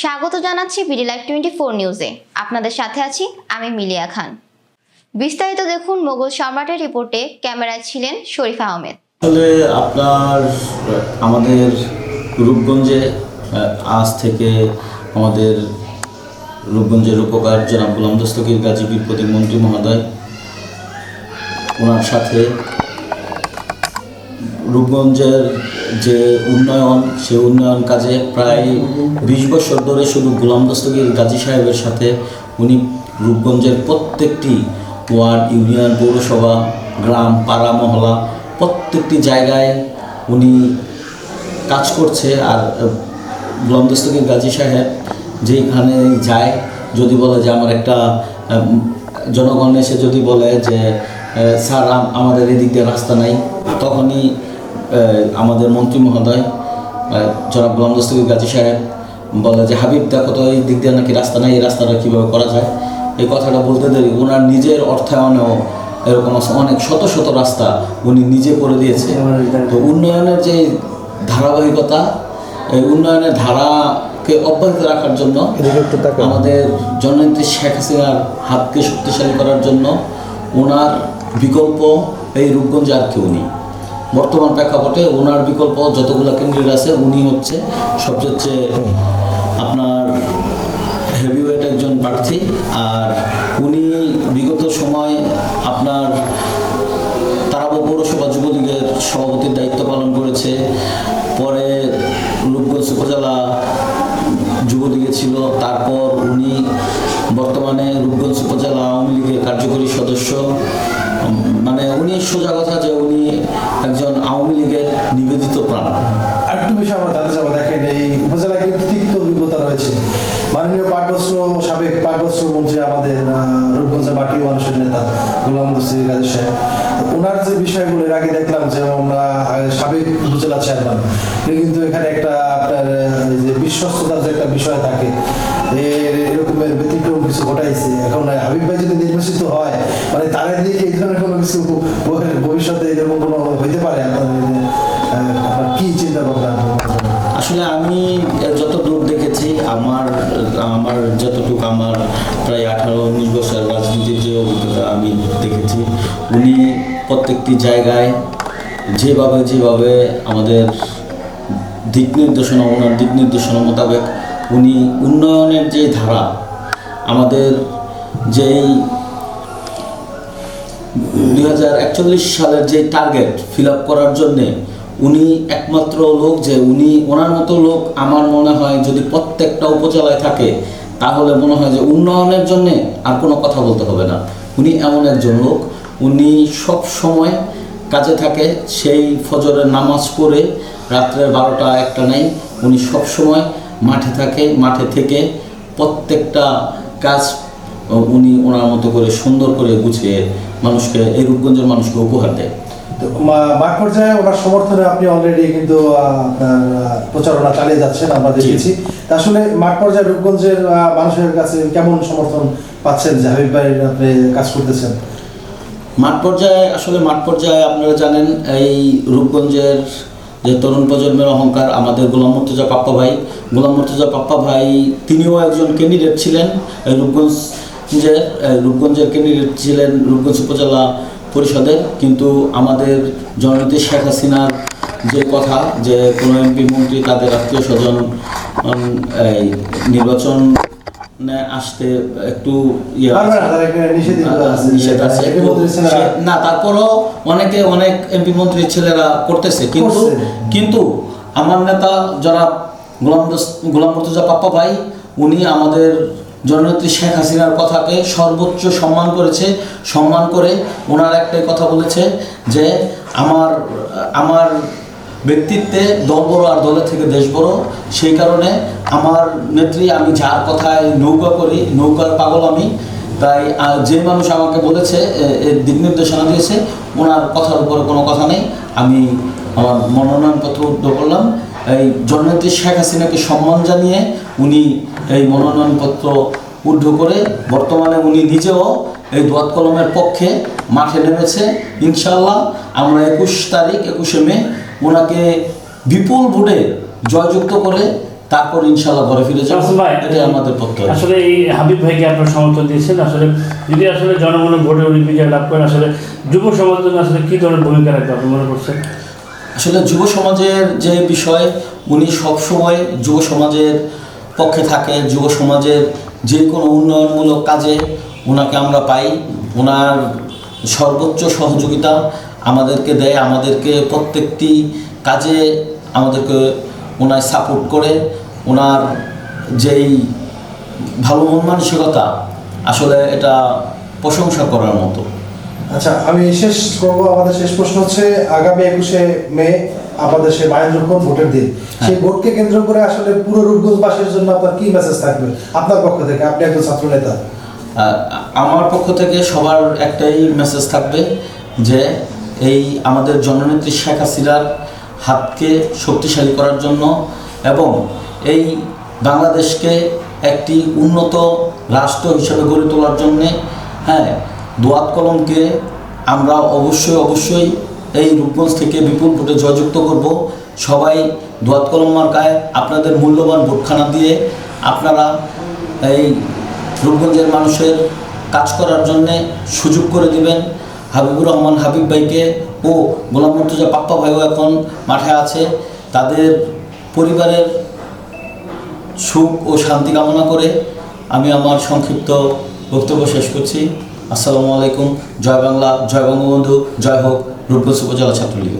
স্বাগত জানাচ্ছি BD live twenty four নিউজে। আপনাদের সাথে আছি আমি মিলিয়া খান। বিস্তারিত দেখুন মোগল সম্রাটের রিপোর্টে ক্যামেরায় ছিলেন শরীফ আহমেদ। আসলে আপনার, আমাদের রূপগঞ্জে আজ থেকে আমাদের রূপগঞ্জের উপকার জনাব গোলাম দস্তগীর গাজীবীর প্রতিমন্ত্রী মহোদয়, ওনার সাথে রূপগঞ্জের যে উন্নয়ন, সে উন্নয়ন কাজে প্রায় বিশ বছর ধরে শুধু গোলাম দস্তগীর গাজী সাহেবের সাথে উনি রূপগঞ্জের প্রত্যেকটি ওয়ার্ড, ইউনিয়ন, পৌরসভা, গ্রাম, পাড়া, মহলা প্রত্যেকটি জায়গায় উনি কাজ করছে। আর গোলাম দস্তগীর গাজী সাহেব যেখানে যায়, যদি বলে যে আমার একটা জনগণ এসে যদি বলে যে স্যার আমাদের এদিক দিয়ে রাস্তা নাই, তখনই আমাদের মন্ত্রী মহোদয় জনাব গোলাম দস্তগীর গাজী সাহেব বলে যে, হাবিব, দেখো তো এই দিক দিয়ে নাকি রাস্তা নাই, এই রাস্তাটা কীভাবে করা যায়? এই কথাটা বলতে দেরি। ওনার নিজের অর্থায়নেও এরকম অনেক, শত শত রাস্তা উনি নিজে করে দিয়েছে। তো উন্নয়নের যে ধারাবাহিকতা, এই উন্নয়নের ধারাকে অব্যাহত রাখার জন্য আমাদের জননেত্রী শেখ হাসিনার হাতকে শক্তিশালী করার জন্য ওনার বিকল্প এই রূপগঞ্জে আর কেউ নেই। বর্তমান প্রেক্ষাপটে ওনার বিকল্প যতগুলো কেন্দ্রের আছে, উনি হচ্ছে সবচেয়ে আপনার হেভিওয়েট একজন প্রার্থী। আর উনি বিগত সময় আপনার তারাবো পৌরসভা যুবলীগের সভাপতির দায়িত্ব পালন করেছে। পরে রূপগঞ্জ উপজেলা যুবলীগে ছিল। তারপর উনি বর্তমানে রূপগঞ্জ উপজেলা আওয়ামী লীগের কার্যকরী সদস্য। মানে উনি সোজা কথা যে উনি মাননীয় পাঁচ সাবেক পাঁচ মন্ত্রী আমাদের রূপগঞ্জের মাটি মানুষের নেতা, গোলাম মুসির গাজী সাহেব। ওনার যে বিষয়গুলো, এর আগে দেখলাম যে আমরা সাবেক উপজেলা চেয়ারম্যান কিন্তু এখানে একটা আপনার যে বিশ্বস্ততার যে একটা বিষয় থাকে এর এরকমের ব্যতিক্রম কিছু ঘটাইছে। এখন হাবিব ভাই যদি নির্বাচিত হয় মানে তার দিকে এই ধরনের কোনো কিছু ভবিষ্যতে এরকম কোনো হইতে পারে আপনাদের? আমার যতটুকু আমার প্রায় আঠারো, উনিশ বছর রাজনীতির যে অভিজ্ঞতা আমি দেখেছি, উনি প্রত্যেকটি জায়গায় যেভাবে যেভাবে আমাদের দিক নির্দেশনা, ওনার দিক নির্দেশনা মোতাবেক উনি উন্নয়নের যে ধারা, আমাদের যেই দুই হাজার একচল্লিশ সালের যে টার্গেট ফিল করার জন্যে উনি একমাত্র লোক যে উনি ওনার মতো লোক আমার মনে হয় যদি প্রত্যেকটা উপজেলায় থাকে, তাহলে মনে হয় যে উন্নয়নের জন্যে আর কোনো কথা বলতে হবে না। উনি এমন একজন লোক, উনি সব সময় কাজে থাকে, সেই ফজরের নামাজ পড়ে, রাত্রের বারোটা একটা নেই, উনি সব সময় মাঠে থাকে, মাঠে থেকে প্রত্যেকটা কাজ, উনি ওনার মতো করে সুন্দর করে গুছিয়ে মানুষকে, এই রূপগঞ্জের মানুষকে উপহার দেয়। মাঠ পর্যায়ে ওনার সমর্থনে আপনি অলরেডি কিন্তু আপনার প্রচারণা চালিয়ে যাচ্ছেন আমরা দেখেছি। আসলে মাঠ পর্যায়ে রূপগঞ্জের মানুষের কাছে কেমন সমর্থন পাচ্ছেন? যে হাবিব ভাই আপনি কাজ করতেছেন। মাঠ পর্যায়ে আসলে মাঠ পর্যায়ে আপনারা জানেন এই রূপগঞ্জের যে তরুণ প্রজন্মের অহংকার আমাদের গোলাম মর্তুজা পাপ্পা ভাই। গোলাম মর্তুজা পাপ্পা ভাই তিনিও একজন ক্যান্ডিডেট ছিলেন এই রূপগঞ্জের এই রূপগঞ্জের ক্যান্ডিডেট ছিলেন রূপগঞ্জ উপজেলা পরিষদের কিন্তু আমাদের জননেত্রী শেখ হাসিনার যে কথা যে কোনো এমপি মন্ত্রী তাদের আত্মীয় স্বজন এই নির্বাচন আসতে একটু ইয়ে। নিষেধ আছে। না তারপরও অনেকে অনেক এমপি মন্ত্রীর ছেলেরা করতেছে। কিন্তু কিন্তু আমার নেতা যারা গোলাম গোলাম মর্তুজা পাপ্পা ভাই উনি আমাদের জননেত্রী শেখ হাসিনার কথাকে সর্বোচ্চ সম্মান করেছে। সম্মান করে ওনার একটাই কথা বলেছে যে, আমার আমার ব্যক্তিত্বে দল বড় আর দলের থেকে দেশ বড়। সেই কারণে আমার নেত্রী, আমি যার কথায় নৌকা করি, নৌকার পাগল আমি। তাই যে মানুষ আমাকে বলেছে দিক নির্দেশনা দিয়েছে, ওনার কথার উপরে কোনো কথা নেই। আমি আমার মনোনয়নপত্র উদ্ধ করলাম। এই জননেত্রী শেখ হাসিনাকে সম্মান জানিয়ে উনি এই মনোনয়নপত্র উদ্ধ করে বর্তমানে উনি নিজেও এই দোয়াত কলমের পক্ষে মাঠে নেমেছে। ইনশাল্লাহ আমরা একুশ তারিখ একুশে মে ওনাকে বিপুল ভোটে জয়যুক্ত করে তারপর ইনশাল্লাহ ঘরে ফিরে যাব। এটাই আমাদের প্রত্যয় আসলে এই হাবিব ভাইকে আপনার সমর্থন দিয়েছেন। আসলে যদি আসলে জনগণের ভোটে উনি বিজয় লাভ করেন আসলে যুব সমাজের আসলে কি ধরনের ভূমিকা রাখবে আপনি মনে করছেন? আসলে যুব সমাজের যে বিষয় উনি সবসময় যুব সমাজের পক্ষে থাকে, যুব সমাজের যে কোনো উন্নয়নমূলক কাজে ওনাকে আমরা পাই। ওনার সর্বোচ্চ সহযোগিতা আমাদেরকে দেয়, আমাদেরকে প্রত্যেকটি কাজে আমাদেরকে ওনার সাপোর্ট করে। ওনার যেই ভালো মন মানসিকতা, আসলে এটা প্রশংসা করার মতো। আচ্ছা আমি শেষ করব। আমাদের শেষ প্রশ্ন হচ্ছে আগামী একুশে মে আমাদের সে মাহেন্দ্রক্ষণ ভোটের দিন। সেই ভোটকে কেন্দ্র করে আসলে পুরো রূপগঞ্জবাসীর জন্য আপনার কি মেসেজ থাকবে? আপনার পক্ষ থেকে আপনি একজন ছাত্র নেতা আমার পক্ষ থেকে সবার একটাই মেসেজ থাকবে যে এই আমাদের জননেত্রী শেখ হাসিনার হাতকে শক্তিশালী করার জন্য এবং এই বাংলাদেশকে একটি উন্নত রাষ্ট্র হিসেবে গড়ে তোলার জন্যে হ্যাঁ দোয়াত কলমকে আমরা অবশ্যই অবশ্যই এই রূপগঞ্জ থেকে বিপুল ভোটে জয়যুক্ত করব। সবাই দোয়াত কলম মার্কায় আপনাদের মূল্যবান ভোটখানা দিয়ে আপনারা এই রূপগঞ্জের মানুষের কাজ করার জন্যে সুযোগ করে দিবেন। হাবিবুর রহমান হাবিব ভাইকে ও গোলাম মর্তুজা পাপ্পা ভাইও এখন মাঠে আছে। তাদের পরিবারের সুখ ও শান্তি কামনা করে আমি আমার সংক্ষিপ্ত বক্তব্য শেষ করছি। আসসালামু আলাইকুম। জয় বাংলা জয় বঙ্গবন্ধু জয় হোক। রূপগঞ্জ উপজেলা ছাত্রলীগ।